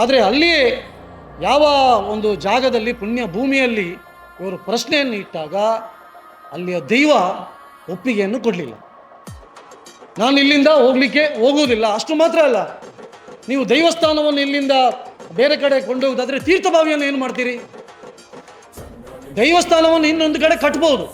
ಆದರೆ ಅಲ್ಲಿಯೇ ಯಾವ ಒಂದು ಜಾಗದಲ್ಲಿ, ಪುಣ್ಯ ಭೂಮಿಯಲ್ಲಿ ಇವರು ಪ್ರಶ್ನೆಯನ್ನು ಇಟ್ಟಾಗ ಅಲ್ಲಿಯ ದೈವ ಒಪ್ಪಿಗೆಯನ್ನು ಕೊಡಲಿಲ್ಲ. ನಾನು ಇಲ್ಲಿಂದ ಹೋಗಲಿಕ್ಕೆ ಹೋಗುವುದಿಲ್ಲ, ಅಷ್ಟು ಮಾತ್ರ ಅಲ್ಲ. ನೀವು ದೈವಸ್ಥಾನವನ್ನು ಇಲ್ಲಿಂದ ಬೇರೆ ಕಡೆ ಕೊಂಡೋಗೋದಾದರೆ ತೀರ್ಥಭಾವಿಯನ್ನು ಏನು ಮಾಡ್ತೀರಿ? ದೈವಸ್ಥಾನವನ್ನು ಇನ್ನೊಂದು ಕಡೆ ಕಟ್ಬೋದು.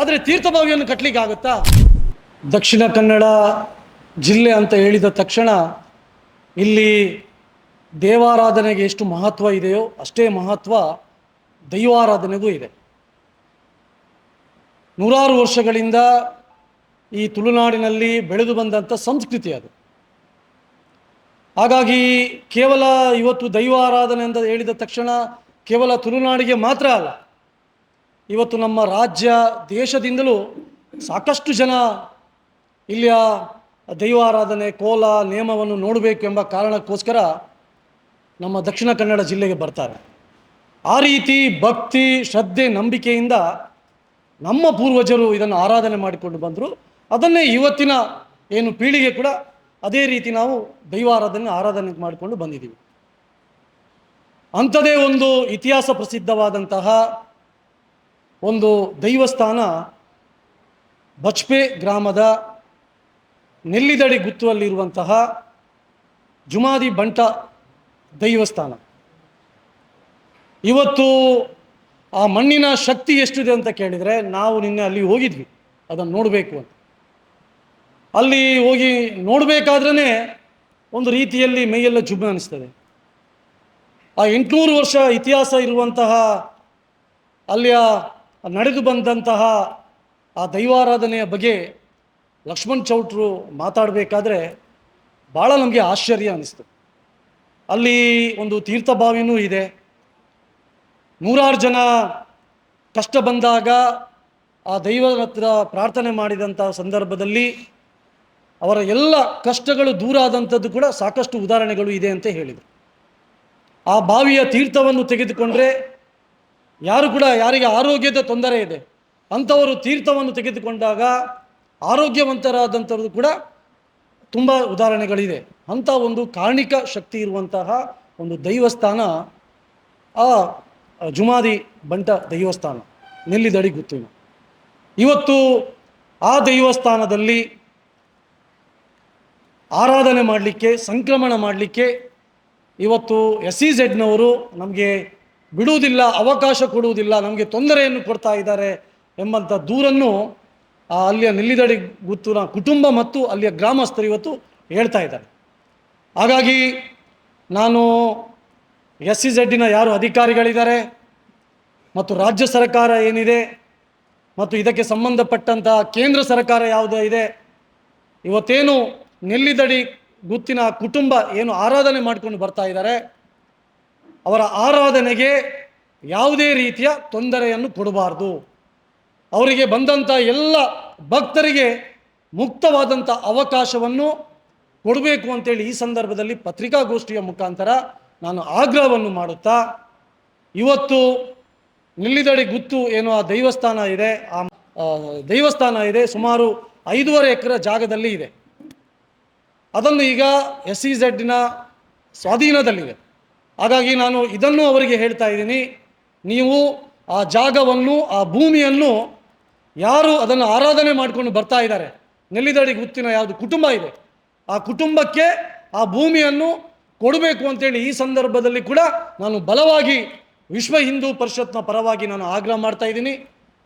ಆದರೆ ತೀರ್ಥಭಾವಿಯನ್ನು ಕಟ್ಟಲಿಕ್ಕೆ ಆಗುತ್ತಾ? ದಕ್ಷಿಣ ಕನ್ನಡ ಜಿಲ್ಲೆ ಅಂತ ಹೇಳಿದ ತಕ್ಷಣ ಇಲ್ಲಿ ದೇವಾರಾಧನೆಗೆ ಎಷ್ಟು ಮಹತ್ವ ಇದೆಯೋ ಅಷ್ಟೇ ಮಹತ್ವ ದೈವಾರಾಧನೆಗೂ ಇದೆ. ನೂರಾರು ವರ್ಷಗಳಿಂದ ಈ ತುಳುನಾಡಿನಲ್ಲಿ ಬೆಳೆದು ಬಂದಂಥ ಸಂಸ್ಕೃತಿ ಅದು. ಹಾಗಾಗಿ ಕೇವಲ ಇವತ್ತು ದೈವಾರಾಧನೆ ಅಂತ ಹೇಳಿದ ತಕ್ಷಣ ಕೇವಲ ತುಳುನಾಡಿಗೆ ಮಾತ್ರ ಅಲ್ಲ, ಇವತ್ತು ನಮ್ಮ ರಾಜ್ಯ ದೇಶದಿಂದಲೂ ಸಾಕಷ್ಟು ಜನ ಇಲ್ಲಿಯ ದೈವಾರಾಧನೆ, ಕೋಲ ನಿಯಮವನ್ನು ನೋಡಬೇಕು ಎಂಬ ಕಾರಣಕ್ಕೋಸ್ಕರ ನಮ್ಮ ದಕ್ಷಿಣ ಕನ್ನಡ ಜಿಲ್ಲೆಗೆ ಬರ್ತಾರೆ. ಆ ರೀತಿ ಭಕ್ತಿ, ಶ್ರದ್ಧೆ, ನಂಬಿಕೆಯಿಂದ ನಮ್ಮ ಪೂರ್ವಜರು ಇದನ್ನು ಆರಾಧನೆ ಮಾಡಿಕೊಂಡು ಬಂದರು. ಅದನ್ನೇ ಇವತ್ತಿನ ಏನು ಪೀಳಿಗೆ ಕೂಡ ಅದೇ ರೀತಿ ನಾವು ದೈವಾರಾಧನೆ, ಆರಾಧನೆ ಮಾಡಿಕೊಂಡು ಬಂದಿದ್ದೀವಿ. ಅಂಥದೇ ಒಂದು ಇತಿಹಾಸ ಪ್ರಸಿದ್ಧವಾದಂತಹ ಒಂದು ದೈವಸ್ಥಾನ ಬಚ್ಪೆ ಗ್ರಾಮದ ನೆಲ್ಲಿದಡಿ ಗುತ್ತುವಲ್ಲಿರುವಂತಹ ಜುಮಾದಿ ಬಂಟ ದೈವಸ್ಥಾನ. ಇವತ್ತು ಆ ಮಣ್ಣಿನ ಶಕ್ತಿ ಎಷ್ಟಿದೆ ಅಂತ ಕೇಳಿದರೆ ನಾವು ನಿನ್ನೆ ಅಲ್ಲಿ ಹೋಗಿದ್ವಿ. ಅದನ್ನು ನೋಡಬೇಕು ಅಂತ. ಅಲ್ಲಿ ಹೋಗಿ ನೋಡಬೇಕಾದ್ರೇ ಒಂದು ರೀತಿಯಲ್ಲಿ ಮೈಯೆಲ್ಲ ಜುಬ್ ಅನಿಸ್ತದೆ. ಆ ಎಂಟುನೂರು ವರ್ಷ ಇತಿಹಾಸ ಇರುವಂತಹ ಅಲ್ಲಿಯ ನಡೆದು ಬಂದಂತಹ ಆ ದೈವಾರಾಧನೆಯ ಬಗ್ಗೆ ಲಕ್ಷ್ಮಣ್ ಚೌಟ್ರು ಮಾತಾಡಬೇಕಾದ್ರೆ ಭಾಳ ನಮಗೆ ಆಶ್ಚರ್ಯ ಅನಿಸ್ತು ಅಲ್ಲಿ ಒಂದು ತೀರ್ಥಭಾವಿನೂ ಇದೆ. ನೂರಾರು ಜನ ಕಷ್ಟ ಬಂದಾಗ ಆ ದೈವದ ಹತ್ರ ಪ್ರಾರ್ಥನೆ ಮಾಡಿದಂಥ ಸಂದರ್ಭದಲ್ಲಿ ಅವರ ಎಲ್ಲ ಕಷ್ಟಗಳು ದೂರ ಆದಂಥದ್ದು ಕೂಡ ಸಾಕಷ್ಟು ಉದಾಹರಣೆಗಳು ಇದೆ ಅಂತ ಹೇಳಿದರು. ಆ ಬಾವಿಯ ತೀರ್ಥವನ್ನು ತೆಗೆದುಕೊಂಡ್ರೆ ಯಾರು ಕೂಡ ಯಾರಿಗೆ ಆರೋಗ್ಯದ ತೊಂದರೆ ಇದೆ, ಅಂಥವರು ತೀರ್ಥವನ್ನು ತೆಗೆದುಕೊಂಡಾಗ ಆರೋಗ್ಯವಂತರಾದಂಥವ್ರದ್ದು ಕೂಡ ತುಂಬ ಉದಾಹರಣೆಗಳಿದೆ. ಅಂಥ ಒಂದು ಕಾರಣಿಕ ಶಕ್ತಿ ಇರುವಂತಹ ಒಂದು ದೈವಸ್ಥಾನ ಆ ಜುಮಾದಿ ಬಂಟ ದೈವಸ್ಥಾನ. ನೆಲ್ಲಿದಡಿ ಗುತ್ತಿನ? ಇವತ್ತು ಆ ದೈವಸ್ಥಾನದಲ್ಲಿ ಆರಾಧನೆ ಮಾಡಲಿಕ್ಕೆ, ಸಂಕ್ರಮಣ ಮಾಡಲಿಕ್ಕೆ ಇವತ್ತು ಎಸ್ ಸಿ ಝೆಡ್ನವರು ನಮಗೆ ಬಿಡುವುದಿಲ್ಲ, ಅವಕಾಶ ಕೊಡುವುದಿಲ್ಲ, ನಮಗೆ ತೊಂದರೆಯನ್ನು ಕೊಡ್ತಾ ಇದ್ದಾರೆ ಎಂಬಂಥ ದೂರನ್ನು ಅಲ್ಲಿಯ ನೆಲ್ಲಿದಡಿ ಗುತ್ತೂರ ಕುಟುಂಬ ಮತ್ತು ಅಲ್ಲಿಯ ಗ್ರಾಮಸ್ಥರು ಇವತ್ತು ಹೇಳ್ತಾ ಇದ್ದಾರೆ. ಹಾಗಾಗಿ ನಾನು ಎಸ್ ಸಿ ಜೆಡ್ಡಿನ ಯಾರು ಅಧಿಕಾರಿಗಳಿದ್ದಾರೆ ಮತ್ತು ರಾಜ್ಯ ಸರ್ಕಾರ ಏನಿದೆ ಮತ್ತು ಇದಕ್ಕೆ ಸಂಬಂಧಪಟ್ಟಂಥ ಕೇಂದ್ರ ಸರ್ಕಾರ ಯಾವುದು ಇದೆ, ಇವತ್ತೇನು ನೆಲ್ಲಿದಡಿ ಗುತ್ತಿನ ಕುಟುಂಬ ಏನು ಆರಾಧನೆ ಮಾಡ್ಕೊಂಡು ಬರ್ತಾ ಇದ್ದಾರೆ, ಅವರ ಆರಾಧನೆಗೆ ಯಾವುದೇ ರೀತಿಯ ತೊಂದರೆಯನ್ನು ಕೊಡಬಾರ್ದು. ಅವರಿಗೆ ಬಂದಂಥ ಎಲ್ಲ ಭಕ್ತರಿಗೆ ಮುಕ್ತವಾದಂಥ ಅವಕಾಶವನ್ನು ಕೊಡಬೇಕು ಅಂತೇಳಿ ಈ ಸಂದರ್ಭದಲ್ಲಿ ಪತ್ರಿಕಾಗೋಷ್ಠಿಯ ಮುಖಾಂತರ ನಾನು ಆಗ್ರಹವನ್ನು ಮಾಡುತ್ತಾ, ಇವತ್ತು ನಿಲ್ಲಿದಡಿ ಗುತ್ತು ಏನು ಆ ದೈವಸ್ಥಾನ ಇದೆ. ಆ ದೈವಸ್ಥಾನ ಇದೆ. ಸುಮಾರು ಐದೂವರೆ ಎಕರೆ ಜಾಗದಲ್ಲಿ ಇದೆ. ಅದನ್ನು ಈಗ ಎಸ್ ಸಿ ಝೆಡ್ನ ಸ್ವಾಧೀನದಲ್ಲಿದೆ. ಹಾಗಾಗಿ ನಾನು ಇದನ್ನು ಅವರಿಗೆ ಹೇಳ್ತಾ ಇದ್ದೀನಿ. ನೀವು ಆ ಜಾಗವನ್ನು, ಆ ಭೂಮಿಯನ್ನು ಯಾರು ಅದನ್ನು ಆರಾಧನೆ ಮಾಡಿಕೊಂಡು ಬರ್ತಾ ಇದ್ದಾರೆ? ನೆಲ್ಲಿದಡಿ ಗುತ್ತಿನ ಯಾವುದು ಕುಟುಂಬ ಇದೆ. ಆ ಕುಟುಂಬಕ್ಕೆ ಆ ಭೂಮಿಯನ್ನು ಕೊಡಬೇಕು ಅಂತೇಳಿ ಈ ಸಂದರ್ಭದಲ್ಲಿ ಕೂಡ ನಾನು ಬಲವಾಗಿ ವಿಶ್ವ ಹಿಂದೂ ಪರಿಷತ್ನ ಪರವಾಗಿ ನಾನು ಆಗ್ರಹ ಮಾಡ್ತಾ ಇದ್ದೀನಿ.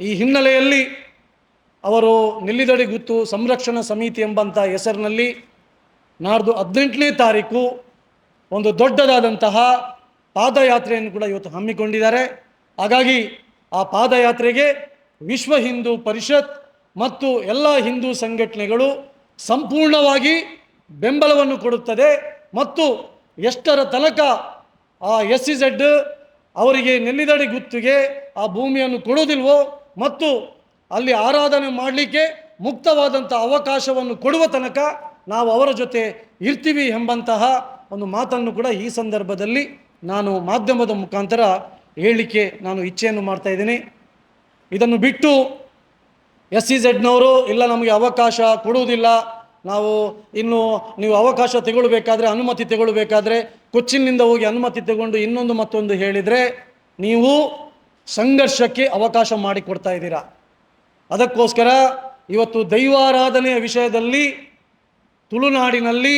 ಈ ಹಿನ್ನೆಲೆಯಲ್ಲಿ ಅವರು ನಿಲ್ಲಿದಡಿ ಗುತ್ತು ಸಂರಕ್ಷಣಾ ಸಮಿತಿ ಎಂಬಂಥ ಹೆಸರಿನಲ್ಲಿ ನಾಡ್ದು ಹದಿನೆಂಟನೇ ತಾರೀಕು ಒಂದು ದೊಡ್ಡದಾದಂತಹ ಪಾದಯಾತ್ರೆಯನ್ನು ಕೂಡ ಇವತ್ತು ಹಮ್ಮಿಕೊಂಡಿದ್ದಾರೆ. ಹಾಗಾಗಿ ಆ ಪಾದಯಾತ್ರೆಗೆ ವಿಶ್ವ ಹಿಂದೂ ಪರಿಷತ್ ಮತ್ತು ಎಲ್ಲ ಹಿಂದೂ ಸಂಘಟನೆಗಳು ಸಂಪೂರ್ಣವಾಗಿ ಬೆಂಬಲವನ್ನು ಕೊಡುತ್ತದೆ ಮತ್ತು ಎಷ್ಟರ ತನಕ ಆ ಎಸ್ ಸಿ ಝೆಡ್ ಅವರಿಗೆ ನೆಲ್ಲಿದಡಿ ಗುತ್ತಿಗೆ ಆ ಭೂಮಿಯನ್ನು ಕೊಡುವುದಿಲ್ವೋ ಮತ್ತು ಅಲ್ಲಿ ಆರಾಧನೆ ಮಾಡಲಿಕ್ಕೆ ಮುಕ್ತವಾದಂಥ ಅವಕಾಶವನ್ನು ಕೊಡುವ ತನಕ ನಾವು ಅವರ ಜೊತೆ ಇರ್ತೀವಿ ಎಂಬಂತಹ ಒಂದು ಮಾತನ್ನು ಕೂಡ ಈ ಸಂದರ್ಭದಲ್ಲಿ ನಾನು ಮಾಧ್ಯಮದ ಮುಖಾಂತರ ಹೇಳಲಿಕ್ಕೆ ನಾನು ಇಚ್ಛೆಯನ್ನು ಮಾಡ್ತಾ ಇದ್ದೀನಿ. ಇದನ್ನು ಬಿಟ್ಟು ಎಸ್ ಸಿ ಝೆಡ್ನವರು ಇಲ್ಲ ನಮಗೆ ಅವಕಾಶ ಕೊಡುವುದಿಲ್ಲ ನಾವು ಇನ್ನು ನೀವು ಅವಕಾಶ ತಗೊಳ್ಬೇಕಾದ್ರೆ ಅನುಮತಿ ತಗೊಳ್ಬೇಕಾದ್ರೆ ಕೊಚ್ಚಿನಿಂದ ಹೋಗಿ ಅನುಮತಿ ತಗೊಂಡು ಇನ್ನೊಂದು ಮತ್ತೊಂದು ಹೇಳಿದರೆ ನೀವು ಸಂಘರ್ಷಕ್ಕೆ ಅವಕಾಶ ಮಾಡಿಕೊಡ್ತಾ ಇದ್ದೀರಾ. ಅದಕ್ಕೋಸ್ಕರ ಇವತ್ತು ದೈವಾರಾಧನೆಯ ವಿಷಯದಲ್ಲಿ ತುಳುನಾಡಿನಲ್ಲಿ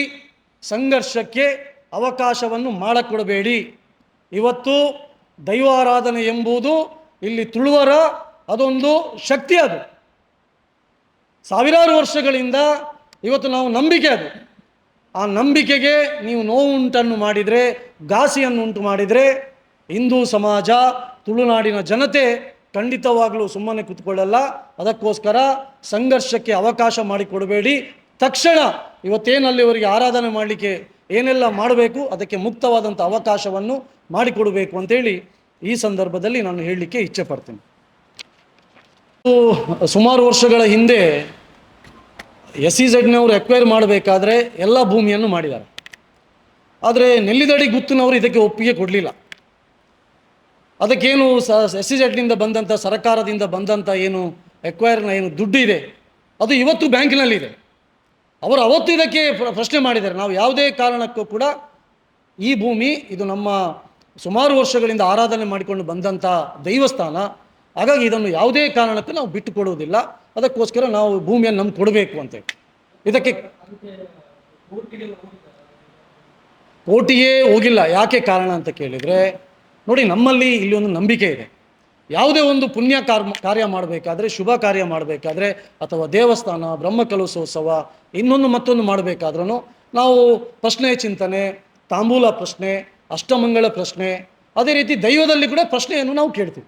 ಸಂಘರ್ಷಕ್ಕೆ ಅವಕಾಶವನ್ನು ಮಾಡಿಕೊಡಬೇಡಿ. ಇವತ್ತು ದೈವಾರಾಧನೆ ಎಂಬುದು ಇಲ್ಲಿ ತುಳುವರ ಅದೊಂದು ಶಕ್ತಿ ಅದು. ಸಾವಿರಾರು ವರ್ಷಗಳಿಂದ ಇವತ್ತು ನಾವು ನಂಬಿಕೆ ಅದು. ಆ ನಂಬಿಕೆಗೆ ನೀವು ನೋವುಂಟನ್ನು ಮಾಡಿದರೆ ಘಾಸಿಯನ್ನು ಉಂಟು ಮಾಡಿದರೆ, ಹಿಂದೂ ಸಮಾಜ, ತುಳುನಾಡಿನ ಜನತೆ ಖಂಡಿತವಾಗಲೂ ಸುಮ್ಮನೆ ಕೂತ್ಕೊಳ್ಳಲ್ಲ. ಅದಕ್ಕೋಸ್ಕರ ಸಂಘರ್ಷಕ್ಕೆ ಅವಕಾಶ ಮಾಡಿಕೊಡಬೇಡಿ. ತಕ್ಷಣ ಇವತ್ತೇನಲ್ಲಿ ಅವರಿಗೆ ಆರಾಧನೆ ಮಾಡಲಿಕ್ಕೆ ಏನೆಲ್ಲ ಮಾಡಬೇಕು, ಅದಕ್ಕೆ ಮುಕ್ತವಾದಂಥ ಅವಕಾಶವನ್ನು ಮಾಡಿಕೊಡಬೇಕು ಅಂತೇಳಿ ಈ ಸಂದರ್ಭದಲ್ಲಿ ನಾನು ಹೇಳಲಿಕ್ಕೆ ಇಚ್ಛೆ ಪಡ್ತೀನಿ. ಸುಮಾರು ವರ್ಷಗಳ ಹಿಂದೆ ಎಸ್ ಸಿ ಝಡ್ನವರು ಎಕ್ವೈರ್ ಮಾಡಬೇಕಾದ್ರೆ ಎಲ್ಲ ಭೂಮಿಯನ್ನು ಮಾಡಿದ್ದಾರೆ. ಆದರೆ ನೆಲ್ಲಿದಡಿ ಗುತ್ತಿನವರು ಇದಕ್ಕೆ ಒಪ್ಪಿಗೆ ಕೊಡಲಿಲ್ಲ. ಅದಕ್ಕೇನು ಸ ಎಸ್ ಸಿ ಝಡ್ನಿಂದ ಬಂದಂಥ ಸರ್ಕಾರದಿಂದ ಬಂದಂಥ ಏನು ಎಕ್ವೈರ್ನ ಏನು ದುಡ್ಡು ಇದೆ ಅದು ಇವತ್ತು ಬ್ಯಾಂಕಿನಲ್ಲಿದೆ. ಅವರು ಅವತ್ತು ಇದಕ್ಕೆ ಪ್ರ- ಪ್ರಶ್ನೆ ಮಾಡಿದ್ದಾರೆ. ನಾವು ಯಾವುದೇ ಕಾರಣಕ್ಕೂ ಕೂಡ ಈ ಭೂಮಿ, ಇದು ನಮ್ಮ ಸುಮಾರು ವರ್ಷಗಳಿಂದ ಆರಾಧನೆ ಮಾಡಿಕೊಂಡು ಬಂದಂಥ ದೈವಸ್ಥಾನ. ಹಾಗಾಗಿ ಇದನ್ನು ಯಾವುದೇ ಕಾರಣಕ್ಕೂ ನಾವು ಬಿಟ್ಟು ಕೊಡುವುದಿಲ್ಲ ಅದಕ್ಕೋಸ್ಕರ ನಾವು ಭೂಮಿಯನ್ನು ನಮ್ಗೆ ಕೊಡಬೇಕು ಅಂತೇಳಿ ಇದಕ್ಕೆ ಕೋಟಿಯೇ ಹೋಗಿಲ್ಲ. ಯಾಕೆ ಕಾರಣ ಅಂತ ಕೇಳಿದರೆ, ನೋಡಿ ನಮ್ಮಲ್ಲಿ ಇಲ್ಲಿ ಒಂದು ನಂಬಿಕೆ ಇದೆ. ಯಾವುದೇ ಒಂದು ಪುಣ್ಯ ಕಾರ್ಯ ಮಾಡಬೇಕಾದ್ರೆ, ಶುಭ ಕಾರ್ಯ ಮಾಡಬೇಕಾದ್ರೆ, ಅಥವಾ ದೇವಸ್ಥಾನ ಬ್ರಹ್ಮಕಲಶೋತ್ಸವ ಇನ್ನೊಂದು ಮತ್ತೊಂದು ಮಾಡಬೇಕಾದ್ರೂ ನಾವು ಪ್ರಶ್ನೆ ಚಿಂತನೆ, ತಾಂಬೂಲ ಪ್ರಶ್ನೆ, ಅಷ್ಟಮಂಗಳ ಪ್ರಶ್ನೆ, ಅದೇ ರೀತಿ ದೈವದಲ್ಲಿ ಕೂಡ ಪ್ರಶ್ನೆಯನ್ನು ನಾವು ಕೇಳ್ತೀವಿ.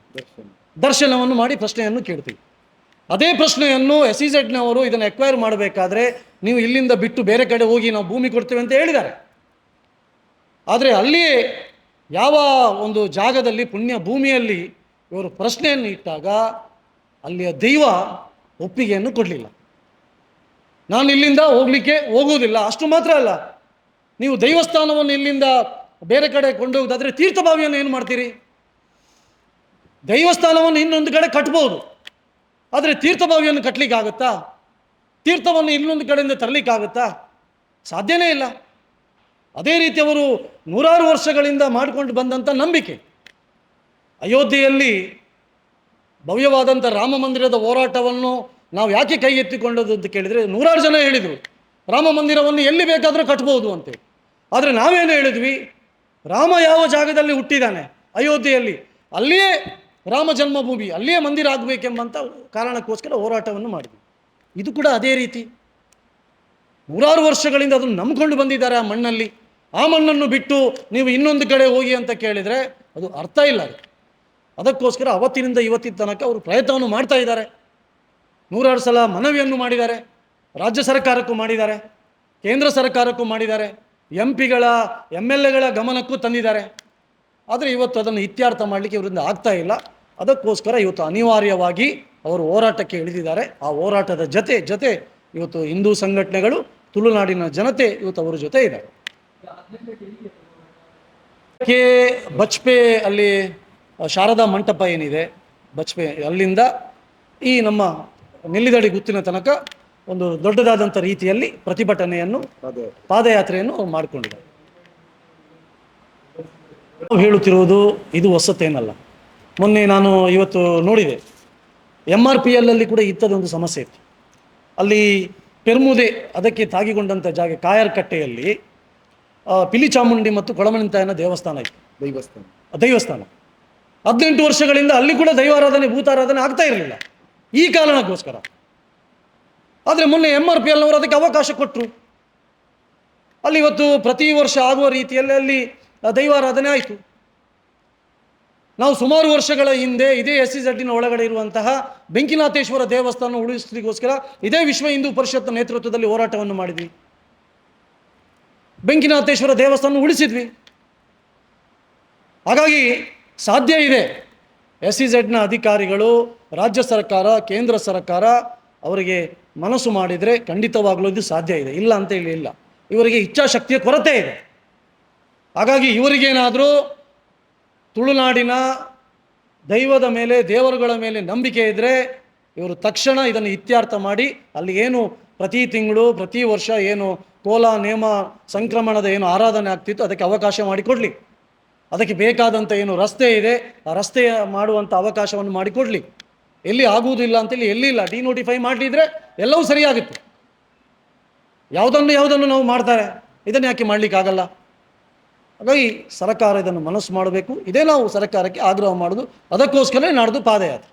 ದರ್ಶನವನ್ನು ಮಾಡಿ ಪ್ರಶ್ನೆಯನ್ನು ಕೇಳ್ತೀವಿ. ಅದೇ ಪ್ರಶ್ನೆಯನ್ನು ಎಸ್ ಇ ಝೆಡ್ನವರು ಇದನ್ನು ಎಕ್ವೈರ್ ಮಾಡಬೇಕಾದ್ರೆ ನೀವು ಇಲ್ಲಿಂದ ಬಿಟ್ಟು ಬೇರೆ ಕಡೆ ಹೋಗಿ ನಾವು ಭೂಮಿ ಕೊಡ್ತೇವೆ ಅಂತ ಹೇಳಿದ್ದಾರೆ. ಆದರೆ ಅಲ್ಲಿಯೇ ಯಾವ ಒಂದು ಜಾಗದಲ್ಲಿ ಪುಣ್ಯ ಭೂಮಿಯಲ್ಲಿ ಇವರು ಪ್ರಶ್ನೆಯನ್ನು ಇಟ್ಟಾಗ ಅಲ್ಲಿಯ ದೈವ ಒಪ್ಪಿಗೆಯನ್ನು ಕೊಡಲಿಲ್ಲ. ನಾನು ಇಲ್ಲಿಂದ ಹೋಗಲಿಕ್ಕೆ ಹೋಗುವುದಿಲ್ಲ, ಅಷ್ಟು ಮಾತ್ರ ಅಲ್ಲ. ನೀವು ದೈವಸ್ಥಾನವನ್ನು ಇಲ್ಲಿಂದ ಬೇರೆ ಕಡೆ ಕೊಂಡೋಗೋದಾದರೆ ತೀರ್ಥಭಾವಿಯನ್ನು ಏನು ಮಾಡ್ತೀರಿ? ದೈವಸ್ಥಾನವನ್ನು ಇನ್ನೊಂದು ಕಡೆ ಕಟ್ಬೋದು. ಆದರೆ ತೀರ್ಥಭಾವಿಯನ್ನು ಕಟ್ಟಲಿಕ್ಕಾಗುತ್ತಾ ತೀರ್ಥವನ್ನು ಇನ್ನೊಂದು ಕಡೆಯಿಂದ ತರಲಿಕ್ಕಾಗುತ್ತಾ? ಸಾಧ್ಯನೇ ಇಲ್ಲ. ಅದೇ ರೀತಿ ಅವರು ನೂರಾರು ವರ್ಷಗಳಿಂದ ಮಾಡಿಕೊಂಡು ಬಂದಂಥ ನಂಬಿಕೆ. ಅಯೋಧ್ಯೆಯಲ್ಲಿ ಭವ್ಯವಾದಂಥ ರಾಮ ಮಂದಿರದ ಹೋರಾಟವನ್ನು ನಾವು ಯಾಕೆ ಕೈಗೆತ್ತಿಕೊಂಡದ್ದು ಅಂತ ಕೇಳಿದರೆ ನೂರಾರು ಜನ ಹೇಳಿದರು, ರಾಮ ಮಂದಿರವನ್ನು ಎಲ್ಲಿ ಬೇಕಾದರೂ ಕಟ್ಬೋದು ಅಂತೇಳಿ ಆದರೆ ನಾವೇನು ಹೇಳಿದ್ವಿ? ರಾಮ ಯಾವ ಜಾಗದಲ್ಲಿ ಹುಟ್ಟಿದ್ದಾನೆ ಅಯೋಧ್ಯೆಯಲ್ಲಿ. ಅಲ್ಲಿಯೇ ರಾಮ ಜನ್ಮಭೂಮಿ, ಅಲ್ಲಿಯೇ ಮಂದಿರ ಆಗಬೇಕೆಂಬಂಥ ಕಾರಣಕ್ಕೋಸ್ಕರ ಹೋರಾಟವನ್ನು ಮಾಡಿದ್ವಿ. ಇದು ಕೂಡ ಅದೇ ರೀತಿ. ನೂರಾರು ವರ್ಷಗಳಿಂದ ಅದನ್ನು ನಂಬ್ಕೊಂಡು ಬಂದಿದ್ದಾರೆ ಆ ಮಣ್ಣಲ್ಲಿ. ಆ ಮಣ್ಣನ್ನು ಬಿಟ್ಟು ನೀವು ಇನ್ನೊಂದು ಕಡೆ ಹೋಗಿ ಅಂತ ಕೇಳಿದರೆ ಅದು ಅರ್ಥ ಇಲ್ಲ ಅದು. ಅದಕ್ಕೋಸ್ಕರ ಅವತ್ತಿನಿಂದ ಇವತ್ತಿನ ತನಕ ಅವರು ಪ್ರಯತ್ನವನ್ನು ಮಾಡ್ತಾ ಇದ್ದಾರೆ. ನೂರಾರು ಸಲ ಮನವಿಯನ್ನು ಮಾಡಿದ್ದಾರೆ. ರಾಜ್ಯ ಸರ್ಕಾರಕ್ಕೂ ಮಾಡಿದ್ದಾರೆ. ಕೇಂದ್ರ ಸರ್ಕಾರಕ್ಕೂ ಮಾಡಿದ್ದಾರೆ. ಎಂ ಪಿಗಳ ಎಂ ಎಲ್ ಎಗಳ ಗಮನಕ್ಕೂ ತಂದಿದ್ದಾರೆ. ಆದರೆ ಇವತ್ತು ಅದನ್ನು ಇತ್ಯಾರ್ಥ ಮಾಡಲಿಕ್ಕೆ ಇವರಿಂದ ಆಗ್ತಾ ಇಲ್ಲ. ಅದಕ್ಕೋಸ್ಕರ ಇವತ್ತು ಅನಿವಾರ್ಯವಾಗಿ ಅವರು ಹೋರಾಟಕ್ಕೆ ಇಳಿದಿದ್ದಾರೆ. ಆ ಹೋರಾಟದ ಜೊತೆ ಜೊತೆ ಇವತ್ತು ಹಿಂದೂ ಸಂಘಟನೆಗಳು ತುಳುನಾಡಿನ ಜನತೆ ಇವತ್ತು ಅವರ ಜೊತೆ ಇದೆ ಕೆ ಬಚ್ಪೆ ಅಲ್ಲಿ ಶಾರದಾ ಮಂಟಪ ಏನಿದೆ ಬಚ್ಪೆ ಅಲ್ಲಿಂದ ಈ ನಮ್ಮ ನೆಲ್ಲಿದಡಿ ಗುತ್ತಿನ ತನಕ ಒಂದು ದೊಡ್ಡದಾದಂಥ ರೀತಿಯಲ್ಲಿ ಪ್ರತಿಭಟನೆಯನ್ನು ಪಾದಯಾತ್ರೆಯನ್ನು ಅವ್ರು ಮಾಡಿಕೊಂಡಿದ್ದಾರೆ. ನಾವು ಹೇಳುತ್ತಿರುವುದು ಇದು ಹೊಸತೇನಲ್ಲ. ಮೊನ್ನೆ ನಾನು ಇವತ್ತು ನೋಡಿದೆ. ಎಂ ಆರ್ ಪಿ ಎಲ್ಲಲ್ಲಿ ಕೂಡ ಇತ್ತದೊಂದು ಸಮಸ್ಯೆ ಇತ್ತು. ಅಲ್ಲಿ ಪೆರ್ಮುದೆ ಅದಕ್ಕೆ ತಾಗಿಕೊಂಡಂಥ ಜಾಗ ಕಾಯರ್ಕಟ್ಟೆಯಲ್ಲಿ ಪಿಲಿ ಚಾಮುಂಡಿ ಮತ್ತು ಕೊಳಮಣಿತಾಯನ ದೇವಸ್ಥಾನ ಇತ್ತು. ದೈವಸ್ಥಾನ. ದೈವಸ್ಥಾನ. ಹದಿನೆಂಟು ವರ್ಷಗಳಿಂದ ಅಲ್ಲಿ ಕೂಡ ದೈವಾರಾಧನೆ ಭೂತಾರಾಧನೆ ಆಗ್ತಾ ಇರಲಿಲ್ಲ. ಈ ಕಾರಣಕ್ಕೋಸ್ಕರ. ಆದರೆ ಮೊನ್ನೆ ಎಂ ಆರ್ ಪಿ ಎಲ್ನವರು ಅದಕ್ಕೆ ಅವಕಾಶ ಕೊಟ್ಟರು ಅಲ್ಲಿ ಇವತ್ತು ಪ್ರತಿ ವರ್ಷ ಆಗುವ ರೀತಿಯಲ್ಲಿ ಅಲ್ಲಿ ದೈವಾರಾಧನೆ ಆಯಿತು. ನಾವು ಸುಮಾರು ವರ್ಷಗಳ ಹಿಂದೆ ಇದೇ ಎಸ್ ಸಿ ಜಡ್ಡಿನ ಒಳಗಡೆ ಇರುವಂತಹ ಬೆಂಕಿನಾಥೇಶ್ವರ ದೇವಸ್ಥಾನ ಉಳಿಸಲಿಕ್ಕೋಸ್ಕರ ಇದೇ ವಿಶ್ವ ಹಿಂದೂ ಪರಿಷತ್ ನೇತೃತ್ವದಲ್ಲಿ ಹೋರಾಟವನ್ನು ಮಾಡಿದ್ವಿ. ಬೆಂಕಿನಾಥೇಶ್ವರ ದೇವಸ್ಥಾನ ಉಳಿಸಿದ್ವಿ. ಹಾಗಾಗಿ ಸಾಧ್ಯ ಇದೆ. ಎಸ್ ಸಿ ಝೆಡ್ನ ಅಧಿಕಾರಿಗಳು, ರಾಜ್ಯ ಸರ್ಕಾರ, ಕೇಂದ್ರ ಸರ್ಕಾರ ಅವರಿಗೆ ಮನಸ್ಸು ಮಾಡಿದರೆ ಖಂಡಿತವಾಗಲೂ ಇದು ಸಾಧ್ಯ ಇದೆ. ಇಲ್ಲ ಅಂತ ಹೇಳಿ ಇಲ್ಲ. ಇವರಿಗೆ ಇಚ್ಛಾಶಕ್ತಿಯ ಕೊರತೆ ಇದೆ. ಹಾಗಾಗಿ ಇವರಿಗೇನಾದರೂ ತುಳುನಾಡಿನ ದೈವದ ಮೇಲೆ, ದೇವರುಗಳ ಮೇಲೆ ನಂಬಿಕೆ ಇದ್ದರೆ ಇವರು ತಕ್ಷಣ ಇದನ್ನು ಇತ್ಯರ್ಥ ಮಾಡಿ, ಅಲ್ಲಿ ಏನು ಪ್ರತಿ ತಿಂಗಳು, ಪ್ರತಿ ವರ್ಷ ಏನು ಕೋಲ, ನೇಮ, ಸಂಕ್ರಮಣದ ಏನು ಆರಾಧನೆ ಆಗ್ತಿತ್ತು, ಅದಕ್ಕೆ ಅವಕಾಶ ಮಾಡಿಕೊಡಲಿ. ಅದಕ್ಕೆ ಬೇಕಾದಂಥ ಏನು ರಸ್ತೆ ಇದೆ, ಆ ರಸ್ತೆಯ ಮಾಡುವಂಥ ಅವಕಾಶವನ್ನು ಮಾಡಿಕೊಡಲಿ. ಎಲ್ಲಿ ಆಗುವುದಿಲ್ಲ ಅಂತೇಳಿ ಎಲ್ಲಿ ಇಲ್ಲ, ಡಿನೋಟಿಫೈ ಮಾಡಲಿದ್ರೆ ಎಲ್ಲವೂ ಸರಿಯಾಗುತ್ತೆ. ಯಾವುದನ್ನು ಯಾವುದನ್ನು ನಾವು ಮಾಡ್ತಾರೆ, ಇದನ್ನು ಯಾಕೆ ಮಾಡಲಿಕ್ಕಾಗಲ್ಲ? ಹಾಗಾಗಿ ಸರ್ಕಾರ ಇದನ್ನು ಮನಸ್ಸು ಮಾಡಬೇಕು. ಇದೇ ನಾವು ಸರ್ಕಾರಕ್ಕೆ ಆಗ್ರಹ ಮಾಡೋದು. ಅದಕ್ಕೋಸ್ಕರ ನಾಡ್ದು ಪಾದಯಾತ್ರೆ.